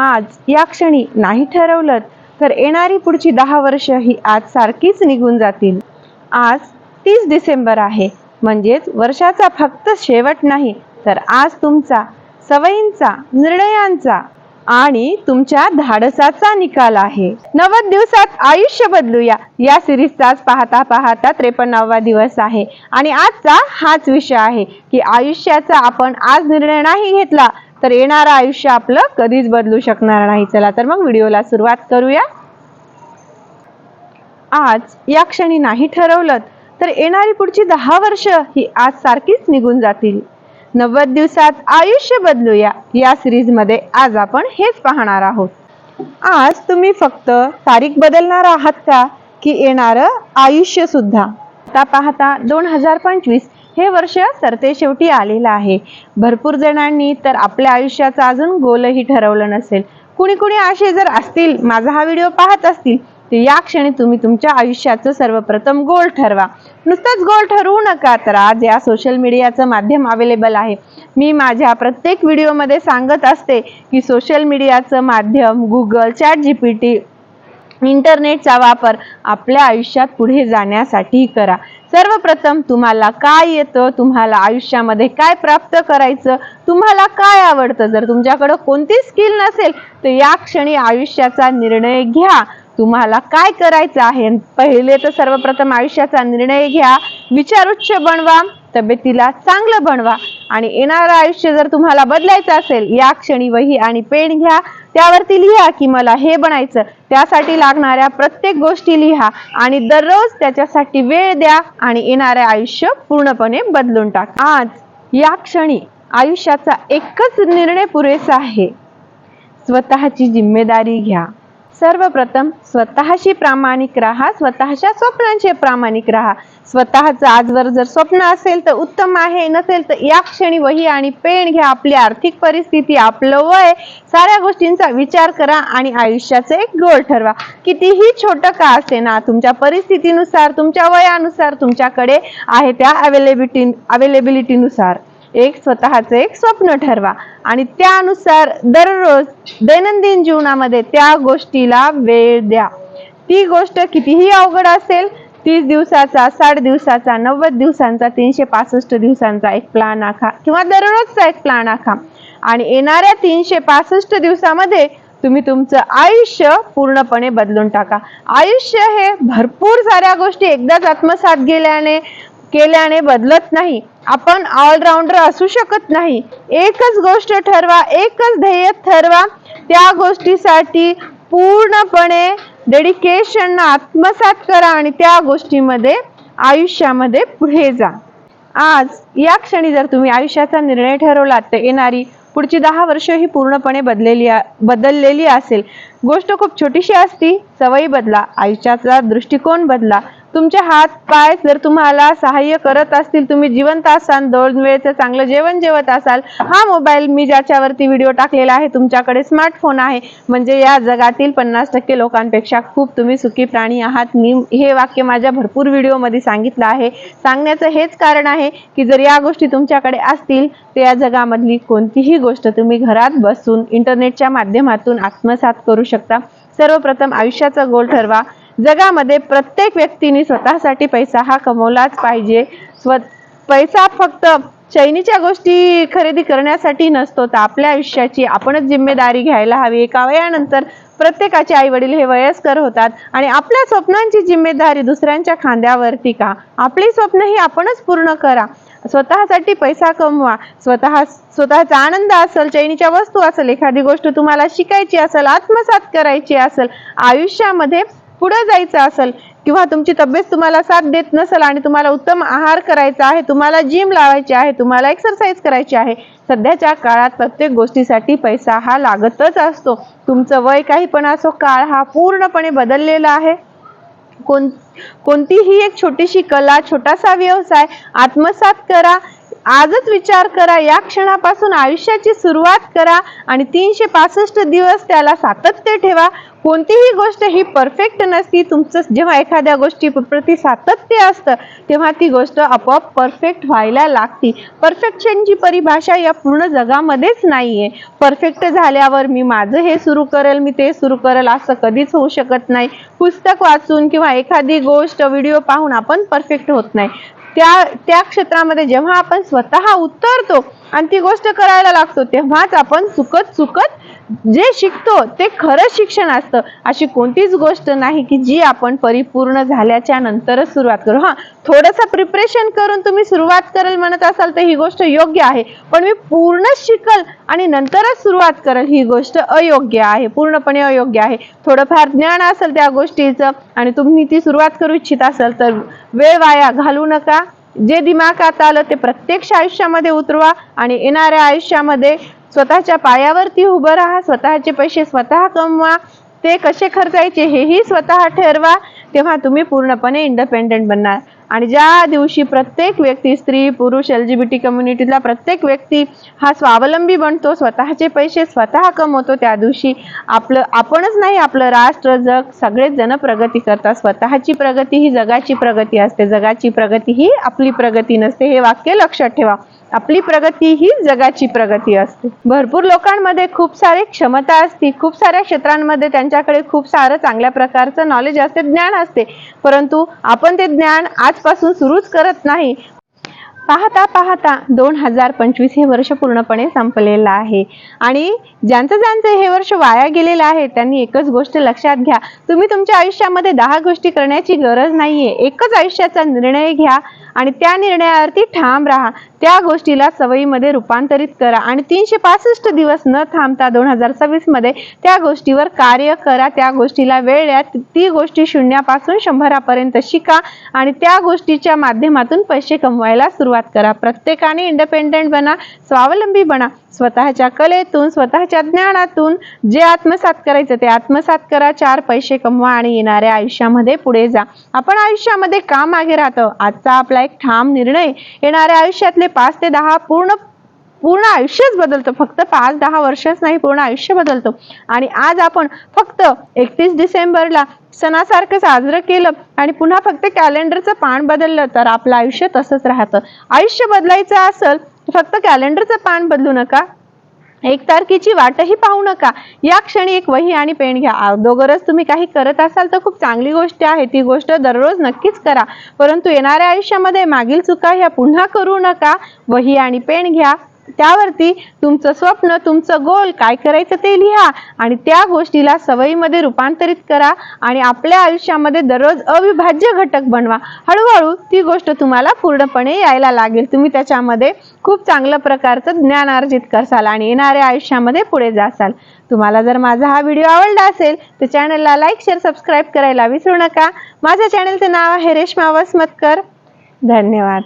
आज या क्षणी नाही ठरवलं तर येणारी पुढची दहा वर्ष ही आज सारखीच निघून जातील. आज तीस डिसेंबर आहे. म्हणजेच वर्षाचा फक्त शेवट नाही तर आज तुमचा सवयींचा निर्णयांचा आणि तुमच्या धाडसाचा निकाल आहे. नव्वद दिवसात आयुष्य बदलूया. या सिरीजचाच पाहता पाहता त्रेपन्नावा दिवस आहे. आणि आजचा हाच विषय आहे की आयुष्याचा आपण आज निर्णय नाही घेतला तर येणारं आयुष्य आपलं कधीच बदलू शकणार नाही. चला तर मग व्हिडिओला सुरुवात करूया. आज या क्षणी नाही ठरवलं तर येणारी पुढची दहा वर्ष ही आज सारखीच निघून जातील. नव्वद दिवसात आयुष्य बदलूया. या सिरीजमध्ये आज आपण हेच पाहणार आहोत. आज तुम्ही फक्त तारीख बदलणार आहात का? की येणारं आयुष्य सुद्धा. आता पाहता दोन हजार पंचवीस हे वर्ष सरते शेवटी आलेलं आहे. भरपूर जणांनी तर आपल्या आयुष्याचा अजून गोलही ठरवलं नसेल. कुणी कुणी असे जर असतील माझा हा व्हिडिओ पाहत असतील तर या क्षणी तुम्ही तुमच्या आयुष्याचं सर्वप्रथम गोल ठरवा. नुसतंच गोल ठरवू नका तर आज या सोशल मीडियाचं माध्यम अवेलेबल आहे. मी माझ्या प्रत्येक व्हिडिओमध्ये सांगत असते की सोशल मीडियाचं माध्यम Google chat G P T इंटरनेटचा वापर आपल्या आयुष्यात पुढे जाण्यासाठी करा. सर्वप्रथम तुम्हाला काय येतं? तुम्हाला आयुष्यामध्ये काय प्राप्त करायचं? तुम्हाला काय आवडतं? जर तुमच्याकडं कोणती स्किल नसेल तर या क्षणी आयुष्याचा निर्णय घ्या. तुम्हाला काय करायचं आहे? पहिले तर सर्वप्रथम आयुष्याचा निर्णय घ्या. विचारुच्च बनवा. तब्येतीला चांगलं बनवा. आणि येणारं आयुष्य जर तुम्हाला बदलायचं असेल या क्षणी वही आणि पेन घ्या. त्यावरती लिहा की मला हे बनायचं. त्यासाठी लागणाऱ्या प्रत्येक गोष्टी लिहा आणि दररोज त्याच्यासाठी वेळ द्या आणि येणारे आयुष्य पूर्णपणे बदलून टाका. आज या क्षणी आयुष्याचा एकच निर्णय पुरेसा आहे. स्वतःची जिम्मेदारी घ्या. सर्वप्रथम स्वतःशी प्रामाणिक राहा स्वतःच्या स्वप्नांचे प्रामाणिक राहा. स्वतःचं आजवर जर स्वप्न असेल तर उत्तम आहे नसेल तर या क्षणी वही आणि पेन घ्या. आपली आर्थिक परिस्थिती आपलं वय साऱ्या गोष्टींचा विचार करा आणि आयुष्याचं एक गोल ठरवा. कितीही छोटं का असे ना तुमच्या परिस्थितीनुसार तुमच्या वयानुसार तुमच्याकडे आहे त्या अवेलेबिलिटी अवेलेबिलिटीनुसार एक स्वतःचं एक स्वप्न ठरवा. आणि त्यानुसार दररोज दैनंदिन जीवनामध्ये त्या गोष्टीला वेळ द्या. ती गोष्ट कितीही अवघड असेल तीस दिवसाचा साठ दिवसाचा नव्वद दिवसांचा तीनशे पासष्ट दिवसांचा एक प्लॅन आखा किंवा दररोजचा एक प्लान आखा. आणि येणाऱ्या तीनशे पासष्ट दिवसामध्ये तुम्ही तुमचं आयुष्य पूर्णपणे बदलून टाका. आयुष्य हे भरपूर साऱ्या गोष्टी एकदाच आत्मसात गेल्याने केल्याने बदलत नाही. आपण ऑलराऊंडर असू शकत नाही. एकच गोष्ट ठरवा एकच ध्येय ठरवा. त्या गोष्टीसाठी पूर्णपणे डेडिकेशन आत्मसात करा आणि त्या गोष्टीमध्ये आयुष्यामध्ये पुढे जा. आज या क्षणी जर तुम्ही आयुष्याचा निर्णय ठरवला तर येणारी पुढची दहा वर्ष ही पूर्णपणे बदलेली बदललेली असेल. गोष्ट खूप छोटीशी असती सवयी बदला आयुष्याचा दृष्टिकोन बदला. तुमचे हात पाय जर तुम्हाला सहाय्य करत असतील तुम्ही जिवंत असाल दोन वेळेचं चांगलं जेवण जेवत असाल हा मोबाईल मी ज्याच्यावरती व्हिडिओ टाकलेला आहे तुमच्याकडे स्मार्टफोन आहे. म्हणजे या जगातील पन्नास टक्के लोकांपेक्षा खूप तुम्ही सुखी प्राणी आहात. मी हे वाक्य माझ्या भरपूर व्हिडिओमध्ये सांगितलं आहे. सांगण्याचं हेच कारण आहे की जर या गोष्टी तुमच्याकडे असतील तर या जगामधली कोणतीही गोष्ट तुम्ही घरात बसून इंटरनेटच्या माध्यमातून आत्मसात करू शकता. सर्वप्रथम आयुष्याचा गोल ठरवा. जगामध्ये प्रत्येक व्यक्तीने स्वतःसाठी पैसा हा कमवलाच पाहिजे. स्व पैसा फक्त चैनीच्या गोष्टी खरेदी करण्यासाठी नसतो तर आपल्या आयुष्याची आपणच जिम्मेदारी घ्यायला हवी. एका वयानंतर प्रत्येकाचे आई वडील हे वयस्कर होतात आणि आपल्या स्वप्नांची जिम्मेदारी दुसऱ्यांच्या खांद्यावरती का आपली स्वप्न ही आपणच पूर्ण करा. स्वतःसाठी पैसा कमवा. स्वतः स्वतःचा आनंद असेल चैनीच्या वस्तू असेल एखादी गोष्ट तुम्हाला शिकायची असेल आत्मसात करायची असेल आयुष्यामध्ये पुढे जायचं असेल किंवा तुमची तब्येत तुम्हाला साथ देत नसेल आणि तुम्हाला उत्तम आहार करायचा आहे तुम्हाला जिम लावायची आहे तुम्हाला एक्सरसाइज करायची आहे सध्याच्या काळात प्रत्येक गोष्टीसाठी पैसा हा लागतच असतो. तुमचं वय काही पण असो काळ हा पूर्णपणे बदललेला आहे. कोण कोणतीही एक छोटीशी कला छोटासा व्यवसाय आत्मसात करा आजच विचार करा या क्षणापासून आयुष्याची सुरुवात करा आणि तीनशे पासष्ट दिवस त्याला सातत्य ठेवा. कोणतीही गोष्ट ही परफेक्ट नसती. तुमचं जेव्हा एखाद्या गोष्टी प्रति सातत्य असतं तेव्हा ती गोष्ट आपोआप परफेक्ट व्हायला लागती. परफेक्शनची परिभाषा या पूर्ण जगामध्येच नाहीये. परफेक्ट झाल्यावर मी माझं हे सुरू करेल मी ते सुरू करेल असं कधीच होऊ शकत नाही. पुस्तक वाचून किंवा एखादी गोष्ट व्हिडिओ पाहून आपण परफेक्ट होत नाही. त्या त्या क्षेत्रामध्ये जेव्हा आपण स्वतः उतरतो आणि ती गोष्ट करायला लागतो. तेव्हाच आपण चुकत चुकत जे शिकतो ते खरं शिक्षण असतं. अशी कोणतीच गोष्ट नाही की जी आपण परिपूर्ण झाल्याच्या नंतरच सुरुवात करू. हा थोडंसं प्रिपरेशन करून तुम्ही सुरुवात करेल म्हणत असाल तर ही गोष्ट योग्य आहे. पण मी पूर्ण शिकल आणि नंतरच सुरुवात करेल ही गोष्ट अयोग्य आहे. पूर्णपणे अयोग्य आहे. थोडंफार ज्ञान असेल त्या गोष्टीचं आणि तुम्ही ती सुरुवात करू इच्छित असाल तर वेळ वाया घालू नका. जे दिमागात आलं ते प्रत्यक्ष आयुष्यामध्ये उतरवा आणि येणाऱ्या आयुष्यामध्ये स्वतःच्या पायावरती उभं राहा स्वतःचे पैसे स्वतः कमवा. ते कसे खर्चायचे हेही स्वतः ठरवा. तेव्हा तुम्ही पूर्णपणे इंडिपेंडेंट बनणार. आणि ज्या दिवशी प्रत्येक व्यक्ती स्त्री पुरुष एल जी बी टी कम्युनिटीतला प्रत्येक व्यक्ती हा स्वावलंबी बनतो स्वतःचे पैसे स्वतः कमवतो त्या दिवशी आपलं आपणच नाही आपलं राष्ट्र जग सगळेच जण प्रगती करतात. स्वतःची प्रगती ही जगाची प्रगती असते. जगाची प्रगती ही आपली प्रगती नसते. हे वाक्य लक्षात ठेवा. आपली प्रगती ही जगाची प्रगती असते. भरपूर लोकांमध्ये खूप सारे क्षमता असते खूप साऱ्या क्षेत्रांमध्ये त्यांच्याकडे खूप सारं चांगल्या प्रकारचं नॉलेज असते ज्ञान असते. परंतु आपण ते ज्ञान आजपासून सुरूच करत नाही. पाहता पाहता दोन हजार पंचवीस हे वर्ष पूर्णपणे संपलेलं आहे. आणि ज्यांचं ज्यांचं हे वर्ष वाया गेलेलं आहे त्यांनी एकच गोष्ट लक्षात घ्या. तुम्ही तुमच्या आयुष्यामध्ये दहा गोष्टी करण्याची गरज नाहीये. एकच आयुष्याचा निर्णय घ्या आणि त्या निर्णयावरती ठाम राहा. त्या गोष्टीला सवयीमध्ये रूपांतरित करा आणि तीनशे पासष्ट दिवस न थांबता दोन हजार सव्वीसमध्ये त्या गोष्टीवर कार्य करा. त्या गोष्टीला वेळ द्या. ती गोष्टी शून्यापासून शंभरापर्यंत शिका आणि त्या गोष्टीच्या माध्यमातून पैसे कमवायला सुरुवात करा. प्रत्येकाने इंडिपेंडेंट बना स्वावलंबी बना. स्वतःच्या कलेतून स्वतःच्या ज्ञानातून जे आत्मसात करायचं ते आत्मसात करा. चार पैसे कमवा आणि येणाऱ्या आयुष्यामध्ये पुढे जा. आपण आयुष्यामध्ये का मागे राहतो? आजचा आपला एक ठाम निर्णय. येणाऱ्या आयुष्यातले पाच ते दहा पूर्ण पूर्ण आयुष्यच बदलतं. फक्त पाच दहा वर्षच नाही पूर्ण आयुष्य बदलतो. आणि आज आपण फक्त एकतीस डिसेंबरला सणासारखं साजरं केलं आणि पुन्हा फक्त कॅलेंडरचं पान बदललं तर आपलं आयुष्य तसंच राहतं. आयुष्य बदलायचं असेल फक्त कॅलेंडरचं पान बदलू नका. एक तारखेची वाटही पाहू नका. या क्षणी एक वही आणि पेन घ्या. अगोदरच तुम्ही काही करत असाल तर खूप चांगली गोष्ट आहे. ती गोष्ट दररोज नक्कीच करा. परंतु येणाऱ्या आयुष्यामध्ये मागील चुका ह्या पुन्हा करू नका. वही आणि पेन घ्या. त्यावरती तुमचं स्वप्न तुमचं गोल काय करायचं ते लिहा आणि त्या गोष्टीला सवयीमध्ये रूपांतरित करा आणि आपल्या आयुष्यामध्ये दररोज अविभाज्य घटक बनवा. हळूहळू ती गोष्ट तुम्हाला पूर्णपणे यायला लागेल. तुम्ही त्याच्यामध्ये खूप चांगलं प्रकारचं ज्ञान अर्जित करसाल आणि येणाऱ्या आयुष्यामध्ये पुढे जासाल. तुम्हाला जर माझा हा व्हिडिओ आवडला असेल तर चॅनलला लाईक शेअर सबस्क्राईब करायला विसरू नका. माझ्या चॅनलचं नाव आहे रेश्मा वसमतकर. धन्यवाद.